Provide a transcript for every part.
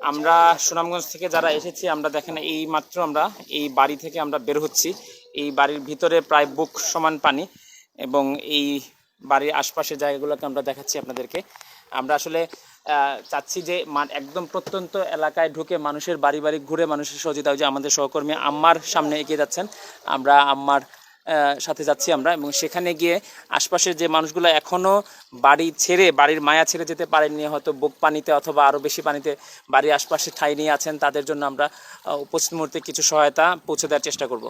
আমরা সুনামগঞ্জ থেকে যারা এসেছি, আমরা দেখেন এই মাত্র আমরা এই বাড়ি থেকে আমরা বের হচ্ছি। এই বাড়ির ভিতরে প্রায় বুক সমান পানি এবং এই বাড়ির আশপাশের জায়গাগুলোকে আমরা দেখাচ্ছি আপনাদেরকে। আমরা আসলে চাচ্ছি যে একদম প্রত্যন্ত এলাকায় ঢুকে মানুষের বাড়ি বাড়ি ঘুরে মানুষের সহযোগিতা যে আমাদের সহকর্মী আম্মার সামনে এগিয়ে যাচ্ছেন। আমরা আম্মার সাথে যাচ্ছি আমরা এবং সেখানে গিয়ে আশপাশের যে মানুষগুলো এখনও বাড়ি ছেড়ে, বাড়ির মায়া ছেড়ে যেতে পারেননি, হয়তো বুক পানিতে অথবা আরও বেশি পানিতে বাড়ির আশপাশে ঠাই নিয়ে আছেন, তাদের জন্য আমরা উপস্থিত মুহূর্তে কিছু সহায়তা পৌঁছে দেওয়ার চেষ্টা করব।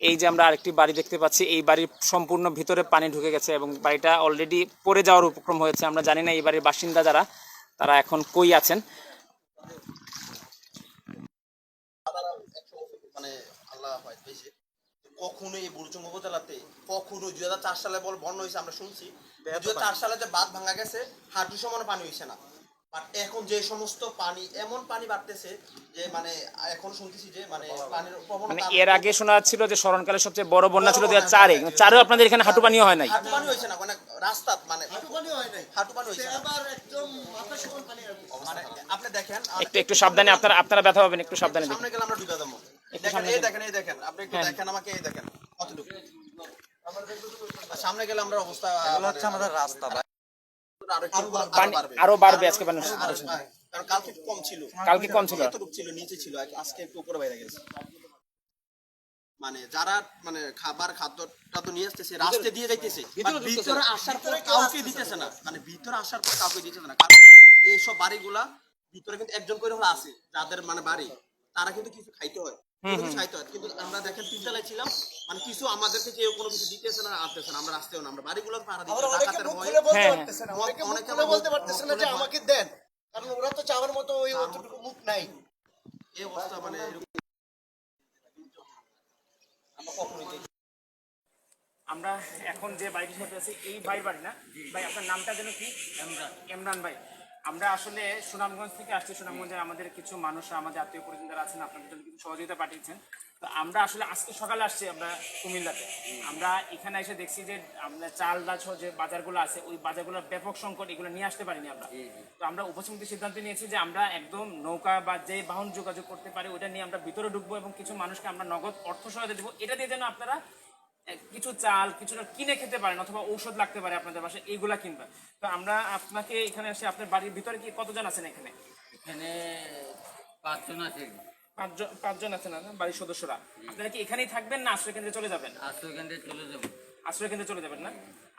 এই যে আমরা আরেকটি বাড়ি দেখতে পাচ্ছি, এই বাড়ির সম্পূর্ণ ভিতরে পানি ঢুকে গেছে এবং বাড়িটা অলরেডি পড়ে যাওয়ার উপক্রম হয়েছে। আমরা জানি না এই বাড়ির বাসিন্দা যারা, তারা এখন কই আছেন? মানে আল্লাহ হয় পেয়েছে কখনো এই বুড়চুং উপজেলাতে কখনো দুই হাজার চার সালে বল বন্যা হয়েছে আমরা শুনছি। দুই হাজার চার সালে যে বাঁধ ভাঙা গেছে হাঁটু সমান পানি হয়েছে না। বাট এখন যে সমস্ত পানি এমন পানি বাড়তেছে যে মানে এখন শুনতেছি যে মানে পানির মানে এর আগে শোনা যাচ্ছিল যে স্মরণকালে সবচেয়ে বড় বন্যা ছিল দু চারে। চারেও আপনাদের এখানে হাঁটু পানিও হয় নাই? হাঁটু পানি হয়েছে না মানে রাস্তা মানে হাঁটু পানি হয় নাই। হাঁটু পানি হয়েছে না। মানে আপনি দেখেন একটু একটু সাবধানে আপনারা আপনারা ব্যথা পাবেন একটু সাবধানে দেখুন সামনে গেলে আমরা ডুবে যাব। দেখেন সামনে এই দেখেন এই দেখেন আপনি একটু হ্যাঁ। দেখেন আমাকে এই দেখেন কতটুকু। সামনে গেলে আমরা অবস্থা হচ্ছে আমাদের রাস্তা আরও বাড়বে। আজকে পানি কালকে কম ছিল। কালকে কম ছিল। ছিল নিচে ছিল আজকে একটু উপরে বাইরে গেছে। মানে যারা মানে খাবার খাদ্যটা তো নিয়ে আসতেছে রাস্তা দিয়ে যাইতেছে ভিতরে আসার পর কাউকে দিতেছে না। মানে ভিতরে আসার পর কাউকে দিতেছে না। কারণ এইসব বাড়িগুলা ভিতরে কিন্তু একজন করে হলো আছে যাদের মানে বাড়ি তারা কিন্তু কিছু খাইতে হয়। কিন্তু আমরা দেখেন তিনতলায় ছিলাম মানে কিছু আমাদেরকে কেউ কোনো কিছু দিতেছে না আসতেছে না আমরা আসতেও না আমরা বাড়িগুলো পাহারা দিচ্ছি অনেকে ডাকাতের মুখ ভয়ে। খুলে বলতে পারতেছে না। অনেকে মুখ অনেকে খুলে মুখ- বলতে পারতেছে না মুখ যে আমাকে দেন কারণ ওরা তো চাওয়ার মতো ওই অতটুকু মুখ নাই। এই অবস্থা মানে আমরা কখনোই দেখি আমরা এখন যে বাড়িটির সাথে আছি এই ভাই বাড়ি না? ভাই আপনার নামটা যেন কি? ইমরান ভাই। আমরা আসলে সুনামগঞ্জ থেকে আসছি। সুনামগঞ্জের আমাদের কিছু মানুষ আমাদের আত্মীয় পরিজন যারা আছেন আপনাদের জন্য কিছু সহযোগিতা পাঠিয়েছেন। তো আমরা আসলে আজকে সকালে আসছি আমরা কুমিল্লাতে। আমরা এখানে এসে দেখছি যে আমরা চাল ডাল সহ যে বাজারগুলো আছে ওই বাজারগুলোর ব্যাপক সংকট এগুলো নিয়ে আসতে পারিনি আমরা। তো আমরা উপসমিতির সিদ্ধান্ত নিয়েছি যে আমরা একদম নৌকা বা যে বাহন যোগাযোগ করতে পারি ওটা নিয়ে আমরা ভিতরে ঢুকবো এবং কিছু মানুষকে আমরা নগদ অর্থ সহায়তা দেবো। এটা দিয়ে যেন আপনারা কিছু চাল কিছুটা কিনে খেতে পারেন অথবা ঔষধ লাগতে পারে আপনাদের বাসায় এইগুলা কিনবেন। তো আমরা আপনাকে এখানে এসে আপনার বাড়ির ভিতরে কি কতজন আছেন এখানে? এখানে পাঁচজন আছে পাঁচজন পাঁচজন আছেন বাড়ির সদস্যরা। আপনারা কি এখানেই থাকবেন না আশ্রয় কেন্দ্রে চলে যাবেন? আশ্রয় কেন্দ্রে চলে যাব। আশ্রয় কেন্দ্রে চলে যাবেন না?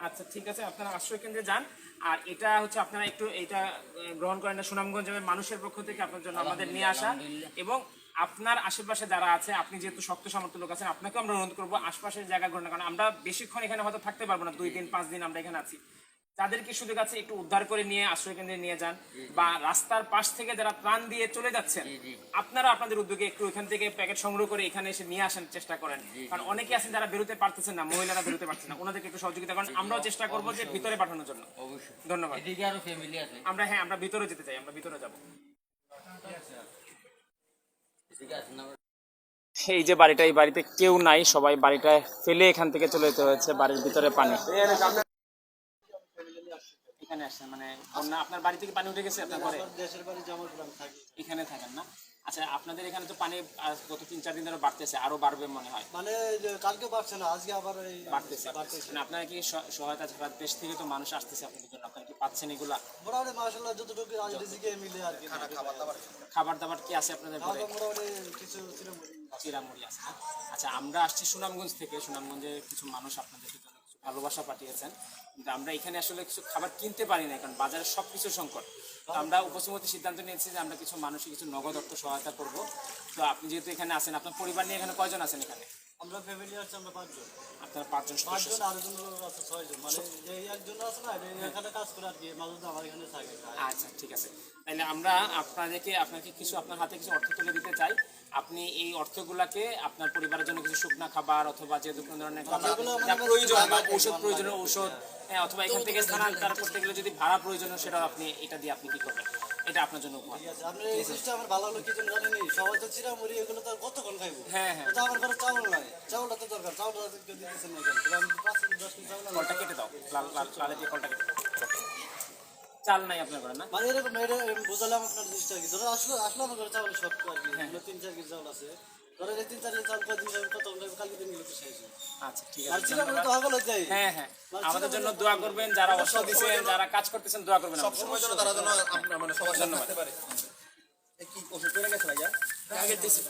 আচ্ছা ঠিক আছে আপনারা আশ্রয় কেন্দ্রে যান। আর এটা হচ্ছে আপনারা একটু এটা গ্রহণ করেন না সুনামগঞ্জের মানুষের পক্ষ থেকে আপনার জন্য আমাদের নিয়ে আসা। এবং আপনার আশেপাশে যারা আছে আপনি যেহেতু শক্ত সামর্থ্য লোক আছেন আপনাকে আমরা অনুরোধ করব আশপাশের জায়গা গ্রহণ কারণ আমরা বেশিক্ষণ এখানে হয়তো থাকতে পারব না। দুই দিন পাঁচ দিন আমরা এখানে আছি। যাদেরকে শুধু কাছে একটু উদ্ধার করে নিয়ে আশ্রয় কেন্দ্রে নিয়ে যান বা রাস্তার পাশ থেকে যারা ত্রাণ দিয়ে চলে যাচ্ছেন আপনারা আপনাদের উদ্যোগে একটু এখান থেকে প্যাকেট সংগ্রহ করে এখানে এসে নিয়ে আসার চেষ্টা করেন। কারণ অনেকে আছেন যারা বেরোতে পারতেছেন না মহিলারা বেরোতে পারছেন না ওনাদেরকে একটু সহযোগিতা করেন। আমরাও চেষ্টা করব যে ভিতরে পাঠানোর জন্য। অবশ্যই। ধন্যবাদ। আমরা হ্যাঁ আমরা ভিতরে যেতে চাই আমরা ভিতরে যাব। এই যে বাড়িটা এই বাড়িতে কেউ নাই সবাই বাড়িটা ফেলে এখান থেকে চলে যেতে হয়েছে বাড়ির ভিতরে পানি। এখানে আসছেন মানে বন্যা আপনার বাড়ি থেকে পানি উঠে গেছে আপনার ঘরে? দেশের বাড়ি জামালপুরাম থাকি। এখানে থাকেন না? আচ্ছা আপনাদের এখানে তো পানি গত তিন চার দিন ধরে বাড়তেছে আরও বাড়বে মনে হয়। মানে কালকে পারছে না আজকে আবার বাড়তেছে মানে আপনারা কি সহায়তা ছাড়া দেশ থেকে তো মানুষ আসতেছে আপনাদের জন্য? আপনারা কি পাচ্ছেন এগুলা? মোটামুটি মাসাল্লাহ যতটুকু রাজনীতিকে মিলে আর কি। খাবার দাবার খাবার দাবার কি আছে আপনাদের ঘরে? মোটামুটি কিছু ছিল চিরামুড়ি আছে আচ্ছা আমরা আসছি সুনামগঞ্জ থেকে। সুনামগঞ্জে কিছু মানুষ আপনাদের ভালোবাসা পাঠিয়েছেন। কিন্তু আমরা এখানে আসলে কিছু খাবার কিনতে পারি না কারণ বাজারে সব কিছু সংকট। তো আমরা উপসমতি সিদ্ধান্ত নিয়েছি যে আমরা কিছু মানুষকে কিছু নগদ অর্থ সহায়তা করব। তো আপনি যেহেতু এখানে আছেন, আপনার পরিবার নিয়ে এখানে কয়জন আছেন এখানে? আমরা ফ্যামিলি আছে আমরা পাঁচজন। আপনারা পাঁচজন পাঁচজন লোক আছে ছয়জন। মানে এই একজন আছে না এখানে কাজ করে আর কি মাঝে আমার এখানে থাকে। আচ্ছা ঠিক আছে। তাহলে আমরা আপনাদেরকে আপনাকে কিছু আপনার হাতে কিছু অর্থ তুলে দিতে চাই। আপনি এই অর্থগুলাকে আপনার পরিবারের জন্য কিছু শুকনা খাবার অথবা যে কোনো ধরনের খাবার যা প্রয়োজন বা ঔষধ প্রয়োজনীয় ঔষধ হ্যাঁ, অথবা এখান থেকে স্থানান্তর করতে গেলে যদি ভাড়া প্রয়োজন হয় সেটাও আপনি এটা দিয়ে আপনি কি করবেন? এটা আপনার জন্য উপহার। আপনি এই জিনিসটা আমার ভালো হলো কি জন্য জানেনি সবাই তো চিরামুড়ি এগুলো তো কতক্ষণ খাইবো? হ্যাঁ, হ্যাঁ। তো আমার ঘরে চাউল নাই। চাউলটা তো দরকার। চাউলটা যদি দিতেছেন না কেন আমি পাঁচ দশ কেজি চাউল। কলটা কেটে দাও। লাল লাল লালে দিয়ে কলটা কেটে চাল নাই আপনার ঘরে না? মানে এরকম বুঝালাম আপনার জিনিসটা কি। ধরো আসলে আসলে আমার ঘরে চাউল সব আর কি। তিন চার কেজি চাউল আছে। ধরো তিন চার কেজি চাউল কদিন যাবে কত কালকে দিন গেলে শেষ আচ্ছা ঠিক আছে হ্যাঁ হ্যাঁ আমাদের জন্য দোয়া করবেন যারা অসুখ দিচ্ছেন যারা কাজ করতেছেন দোয়া করবেন আমাদের। জন্য। সময় জন্য তারা আপনার মানে সবার জন্য পারে। কি ওষুধ করে গেছে ভাইয়া? আগে দিছি